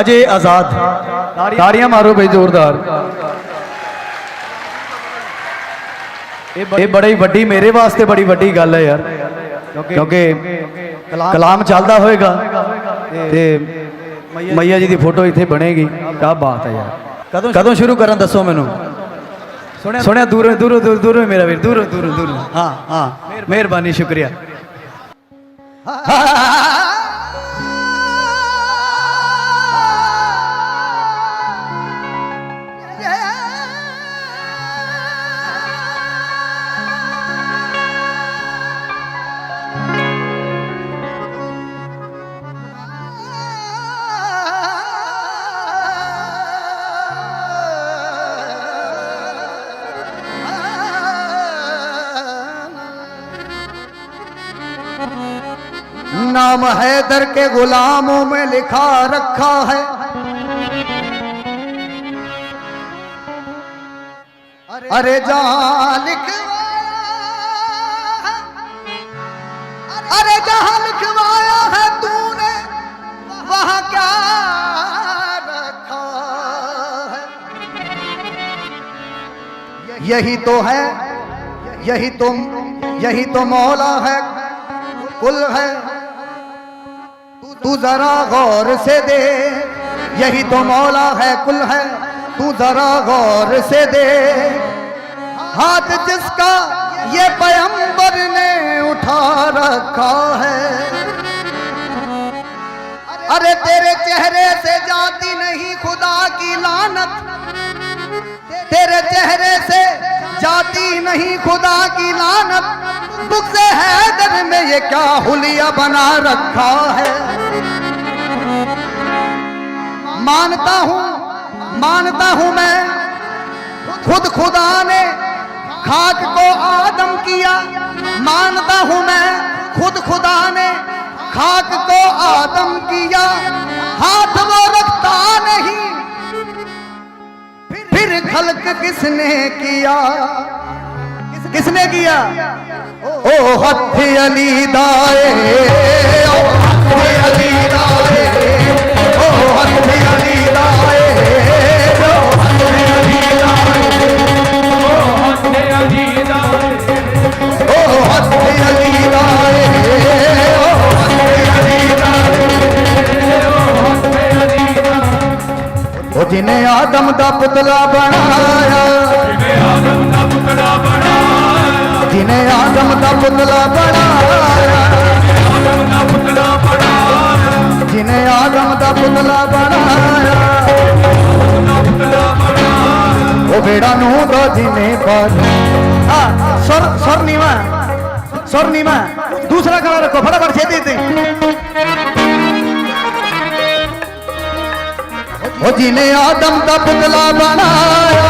ਅਜੇ ਆਜ਼ਾਦ। ਤਾੜੀਆਂ ਮਾਰੋ ਬਈ ਜ਼ੋਰਦਾਰ। ਇਹ ਬੜੀ ਵੱਡੀ ਮੇਰੇ ਵਾਸਤੇ ਬੜੀ ਵੱਡੀ ਗੱਲ ਹੈ ਯਾਰ। ਕਿਉਂਕਿ ਕਲਾਮ ਚੱਲਦਾ ਹੋਏਗਾ ਤੇ ਮਈਆ ਜੀ ਦੀ ਫੋਟੋ ਇੱਥੇ ਬਣੇਗੀ। ਕੀ ਬਾਤ ਹੈ ਯਾਰ। ਕਦੋਂ ਕਦੋਂ ਸ਼ੁਰੂ ਕਰਾਂ ਦੱਸੋ ਮੈਨੂੰ? ਸੁਣਿਆ ਸੁਣਿਆ ਦੂਰੋਂ ਦੂਰੋਂ ਦੂਰੋਂ ਦੂਰੋਂ ਮੇਰਾ ਵੀਰ। ਦੂਰੋਂ ਦੂਰੋਂ ਦੂਰੋਂ। ਹਾਂ ਹਾਂ। ਮਿਹਰਬਾਨੀ। ਸ਼ੁਕਰੀਆ। नाम हैदर के गुलामों में लिखा रखा है। अरे जहाँ लिखवाया अरे जहाँ लिखवाया है तूने, वहाँ क्या रखा यही तो है, यही तो यही तो मौला है, कुल है। तू जरा गौर से दे, यही तो मौला है, कुल है। तू जरा गौर से दे। हाथ जिसका ये पैंबर ने उठा रखा है। अरे तेरे चेहरे से जाती नहीं खुदा की लानत। तेरे चेहरे से जाती नहीं खुदा की लानत। बुक हैदर में ये क्या हुलिया बना रखा है? मानता हूँ मानता हूँ मैं, खुद खुदा ने खाक को आदम किया। मानता हूँ मैं, खुद खुदा ने खाक को आदम किया। हाथ वो रखता नहीं, फिर खलक किसने किया? किसने किया? ओ हथी अली दाए जिन्हें आदम का पुतला बनाया। आदम का पुतला बनाया। ਜਿਨੇ ਆਦਮ ਦਾ ਪੁਤਲਾ ਬਣਾਇਆ ਜਿਨੇ ਆਦਮ ਦਾ ਪੁਤਲਾ ਬਣਾਇਆ ਉਹ ਬੇੜਾ ਨੂੰ ਦਾ ਜਿਨੇ ਪਰ ਹਾਂ ਸੁਰ ਸੁਰ ਨੀਵਾ ਸੁਰ ਨੀਵਾ ਦੂਸਰਾ ਗਾਣਾ ਰੱਖੋ, ਫਟਾਫਟ ਛੇਤੀ ਤੇ ਉਹ ਜਿਨੇ ਆਦਮ ਦਾ ਪੁਤਲਾ ਬਣਾਇਆ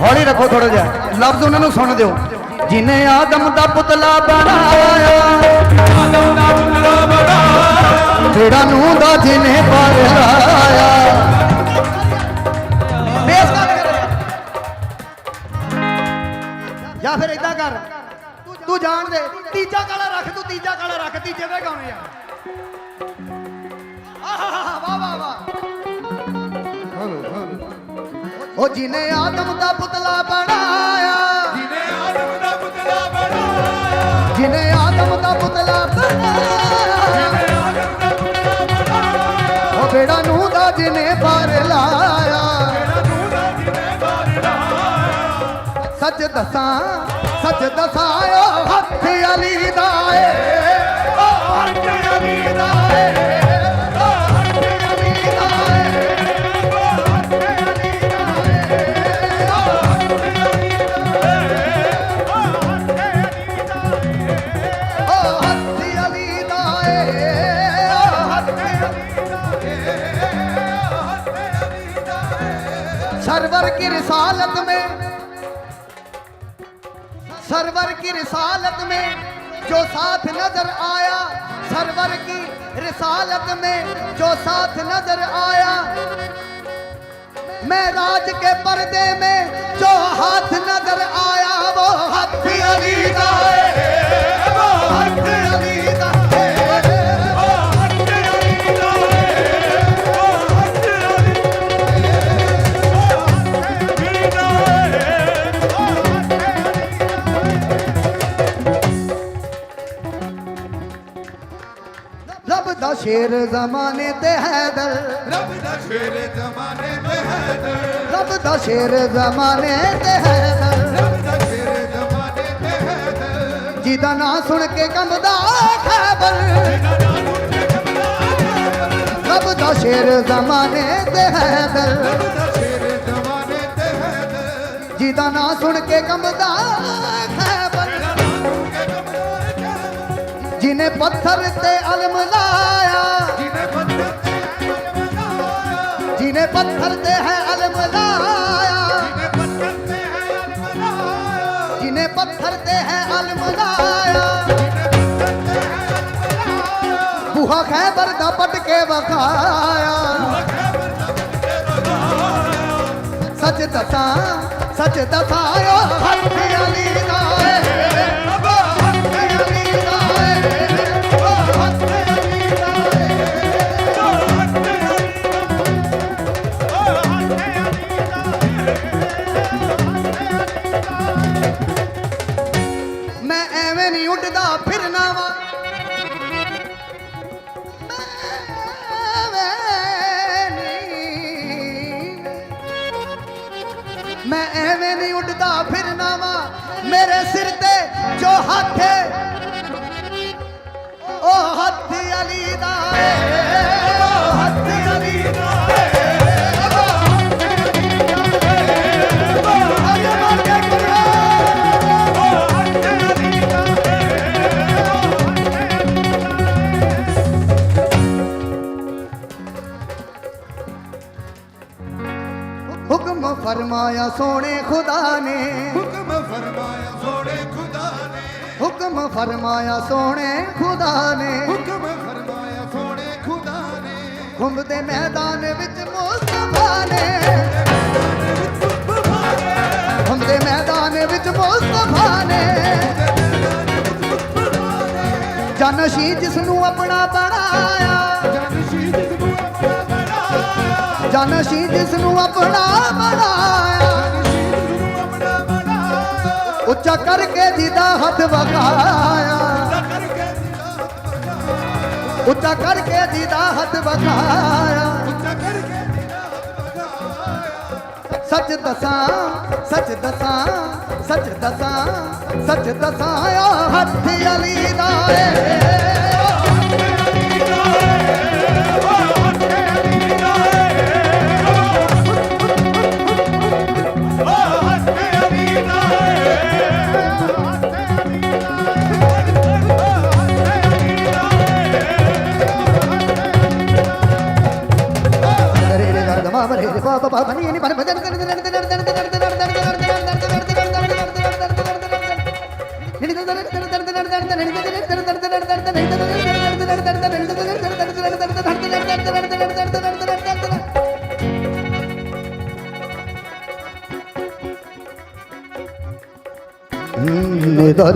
ਹੌਲੀ ਰੱਖੋ ਥੋੜਾ ਜਿਹਾ। ਲਫ਼ਜ਼ ਉਹਨਾਂ ਨੂੰ ਸੁਣ ਦਿਓ। ਜਿਨੇ ਆਦਮ ਦਾ ਪੁਤਲਾ ਬਣਾਇਆ। ਬੇੜਾ ਨੂੰ ਦਾ ਜਿਨੇ ਪਾਰ ਜਾਂ ਫਿਰ ਇਦਾਂ ਕਰ। ਤੂੰ ਜਾਣ ਦੇ। ਤੀਜਾ ਕਾਲਾ ਰੱਖ ਤੂੰ ਤੀਜਾ ਕਾਲਾ ਰੱਖ। ਤੀਜੇ ਦੇ ਗਾਉਣੇ ਆ। ਆਹਾ ਵਾਹ ਵਾਹ ਵਾਹ। ਉਹ ਜਿਨੇ ਆਦਮ ਦਾ ਪੁਤਲਾ ਬਣਾਇਆ। ਜਿਨੇ ਆਦਮ ਦਾ ਪੁਤਲਾ ਬਣਾਇਆ। ਜਿਨੇ ਆਦਮ ਦਾ ਪੁਤਲਾ ਬਣਾਇਆ। ਉਹ ਬੇੜਾ ਨੂੰ ਦਾ ਜਿਨੇ ਪਰ ਲਾਇਆ। ਸੱਚ ਦਸਾਂ ਅਲੀ ਦਾ ਏ ਓ ਹੱਥ ਅਲੀ ਦਾ ਏ सरवर की रिसालत में जो साथ नजर आया सरवर की रिसालत में जो साथ नजर आया मैं राज के पर्दे में जो हाथ नजर आया वो हाथ अली का है वो हाथ अली शेर जमाने ते हैदर ਰੱਬ ਦਾ ਸ਼ੇਰ ਜ਼ਮਾਨੇ ਤੇ ਹੈ ਦਰ रब दा शेर जमाने ते हैदर ਰੱਬ ਦਾ ਸ਼ੇਰ ਜ਼ਮਾਨੇ ਤੇ ਹੈ ਦਰ ਜਿਹਦਾ ਨਾਂ ਸੁਣ ਕੇ ਕੰਬਦਾ ਖੈਬਰ ਰੱਬ ਦਾ ਸ਼ੇਰ ਜ਼ਮਾਨੇ ਤੇ ਹੈਦਰ ਰੱਬ ਦਾ ਸ਼ੇਰ ਜ਼ਮਾਨੇ ਤੇ ਹੈ ਦਰ ਜਿਹਦਾ ਨਾਂ ਸੁਣ ਕੇ ਕੰਬਦਾ ਖੈਬਰ ਜਿਨੇ ਪੱਥਰ ਤੇ ਅਲਮ ਲਾਇਆ ਪਟ ਕੇ ਵਖਾਇਆ। ਸੱਚ ਦਸਾਂ ਸੱਚ ਦਸਾਇਓ ਹੱਥ ਹੱਥੇ। ਉਹ ਹੱਥ ਅਲੀ ਦਾ ਉਹ ਹੱਥ ਅਲੀ ਦਾ ਫਰਮਾਇਆ ਸੋਹਣੇ ਖੁਦਾ ਨੇ। ਹੁਕਮ ਫਰਮਾਇਆ ਸੋਹਣੇ ਖੁਦਾ ਹੁਕਮ ਫਰਮਾਇਆ ਸੋਹਣੇ ਖੁਦਾ ਨੇ। ਹੁਕਮ ਫਰਮਾਇਆ ਸੋਹਣੇ ਖੁਦਾ ਨੇ। ਘੁੰਮਦੇ ਮੈਦਾਨ ਵਿੱਚ ਮੁਸਤਫਾ ਨੇ। ਘੁੰਮਦੇ ਮੈਦਾਨ ਵਿੱਚ ਮੁਸਤਫਾ ਨੇ। ਜਨਸ਼ੀ ਜਿਸ ਨੂੰ ਆਪਣਾ ਬਣਾਇਆ। ਜਨ ਸ਼ਹੀਦ ਨੂੰ ਆਪਣਾ ਬਣਾਇਆ। ਜਨਸ਼ੀ ਜਿਸ ਨੂੰ ਆਪਣਾ ਬਣਾਇਆ। ਉੱਚਾ ਕਰਕੇ ਜਿਹਦਾ ਹੱਥ ਵਖਾਇਆ ਕਰਕੇ ਉੱਚਾ ਕਰਕੇ ਜਿਹਦਾ ਹੱਥ ਵਖਾਇਆ ਬਗਾਇਆ ਸੱਚ ਦਸਾਂ ਸੱਚ ਦਸਾਂ ਸੱਚ ਦਸਾਂ ਸੱਚ ਦਸਾਂ ਹੱਥ ਅਲੀ ਦਾ ਏ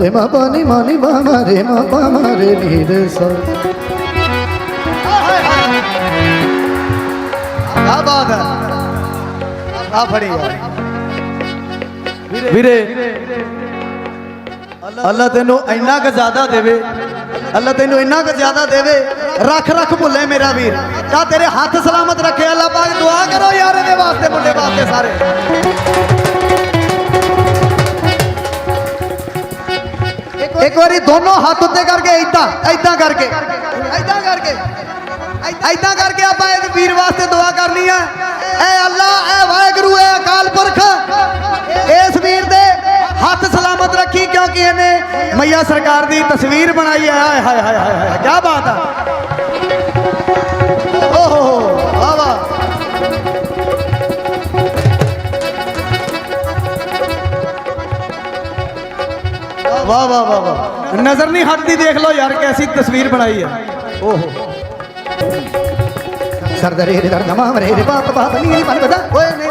রে মা পানি মানি মামা রে মা পামা রে নির সব ਆ ਫੜੀ ਵੀਰੇ, ਅੱਲਾ ਤੈਨੂੰ ਇੰਨਾ ਕੁ ਜ਼ਿਆਦਾ ਦੇਵੇ, ਅੱਲਾ ਤੈਨੂੰ ਇੰਨਾ ਕੁ ਜ਼ਿਆਦਾ ਦੇਵੇ, ਰੱਖ ਰੱਖ ਭੁੱਲੇ ਮੇਰਾ ਵੀਰ। ਤਾਂ ਤੇਰੇ ਹੱਥ ਸਲਾਮਤ ਰੱਖੇ, ਅੱਲਾ ਪਾਕ ਦੁਆ ਕਰੋ ਯਾਰ ਇਹਦੇ ਵਾਸਤੇ, ਮੁੰਡੇ ਵਾਸਤੇ ਸਾਰੇ। ਇੱਕ ਵਾਰੀ ਦੋਨੋਂ ਹੱਥ ਉੱਤੇ ਕਰਕੇ ਇਦਾਂ ਇਦਾਂ ਕਰਕੇ ਇਦਾਂ ਕਰਕੇ ਇਦਾਂ ਕਰਕੇ ਆਪਾਂ ਇਸ ਵੀਰ ਵਾਸਤੇ ਦੁਆ ਕਰਨੀ ਆ। ਐ ਅੱਲਾ, ਐ ਵਾਹਿਗੁਰੂ, ਐ ਅਕਾਲ ਪੁਰਖ। ਇਸ ਵੀਰ ਦੇ ਹੱਥ ਸਲਾਮਤ ਰੱਖੀ ਕਿਉਂਕਿ ਇਹਨੇ ਮਈਆ ਸਰਕਾਰ ਦੀ ਤਸਵੀਰ ਬਣਾਈ ਹੈ। ਹਾਏ ਹਾਏ ਹਾਏ ਹਾਏ ਕੀ ਬਾਤ ਆ। ਓਹੋ ਵਾਹ ਵਾਹ। ਵਾਹ ਵਾਹ ਵਾਹ ਨਜ਼ਰ ਨਹੀਂ ਹਟਦੀ, ਦੇਖ ਲਓ ਯਾਰ ਕੈਸੀ ਤਸਵੀਰ ਬਣਾਈ ਹੈ। ਓਹੋ। ਸਰਦਰੇ ਰੇ ਦਰ ਨਮਾ ਰੇ ਰੇ ਬਾਪ ਬਾਪ ਨੀ ਬਦਾ ਓਏ ਨਹੀਂ।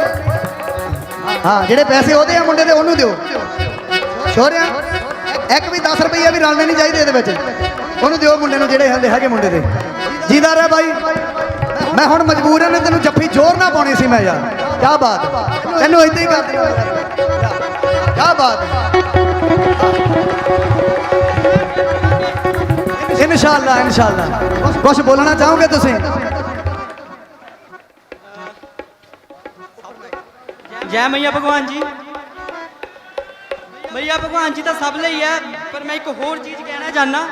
ਹਾਂ, ਜਿਹੜੇ ਪੈਸੇ ਉਹਦੇ ਆ ਮੁੰਡੇ ਦੇ, ਉਹਨੂੰ ਦਿਓ। ਸ਼ੋਰਿਆ ਇੱਕ ਵੀ 10 ਰੁਪਈਆ ਵੀ ਰਲਣੇ ਨਹੀਂ ਚਾਹੀਦੇ ਇਹਦੇ ਵਿੱਚ। ਉਹਨੂੰ ਦਿਓ ਮੁੰਡੇ ਨੂੰ ਜਿਹੜੇ ਹੰਦੇ ਹੈਗੇ ਮੁੰਡੇ ਦੇ। ਜੀਦਾ ਰਹਿ ਬਾਈ। ਮੈਂ ਹੁਣ ਮਜਬੂਰ ਹਾਂ ਤੈਨੂੰ ਜੱਫੀ ਜ਼ੋਰ ਨਾ ਪਾਉਣੀ ਸੀ ਮੈਂ ਯਾਰ। ਕੀ ਬਾਤ। ਤੈਨੂੰ ਇਦਾਂ ਹੀ ਕਰ ਦੇਣਾ ਕੀ ਬਾਤ। ਇਨਸ਼ਾਅੱਲਾ ਇਨਸ਼ਾਅੱਲਾ। ਕੁਝ ਬੋਲਣਾ ਚਾਹੋਗੇ ਤੁਸੀਂ? ਜੈ ਮਈਆ ਭਗਵਾਨ ਜੀ। ਮਈਆ ਭਗਵਾਨ ਜੀ ਤਾਂ ਸਭ ਲਈ ਹੈ, ਪਰ ਮੈਂ ਇੱਕ ਹੋਰ ਚੀਜ਼ ਕਹਿਣਾ ਚਾਹਨਾ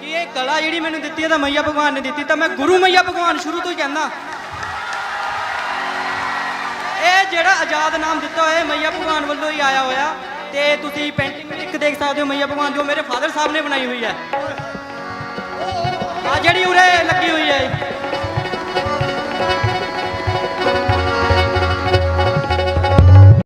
ਕਿ ਇਹ ਕਲਾ ਜਿਹੜੀ ਮੈਨੂੰ ਦਿੱਤੀ ਹੈ ਤਾਂ ਮਈਆ ਭਗਵਾਨ ਨੇ ਦਿੱਤੀ, ਤਾਂ ਮੈਂ ਗੁਰੂ ਮਈਆ ਭਗਵਾਨ ਸ਼ੁਰੂ ਤੋਂ ਹੀ ਕਹਿੰਦਾ। ਇਹ ਜਿਹੜਾ ਆਜ਼ਾਦ ਨਾਮ ਦਿੱਤਾ ਹੋਇਆ ਇਹ ਮਈਆ ਭਗਵਾਨ ਵੱਲੋਂ ਹੀ ਆਇਆ ਹੋਇਆ ਤੇ ਤੁਸੀਂ ਪੇਂਟਿੰਗ ਇੱਕ ਦੇਖ ਸਕਦੇ ਹੋ, ਮਈਆ ਭਗਵਾਨ ਜੋ ਮੇਰੇ ਫਾਦਰ ਸਾਹਿਬ ਨੇ ਬਣਾਈ ਹੋਈ ਹੈ। ਆ ਜਿਹੜੀ ਉਰੇ ਲੱਗੀ ਹੋਈ ਹੈ।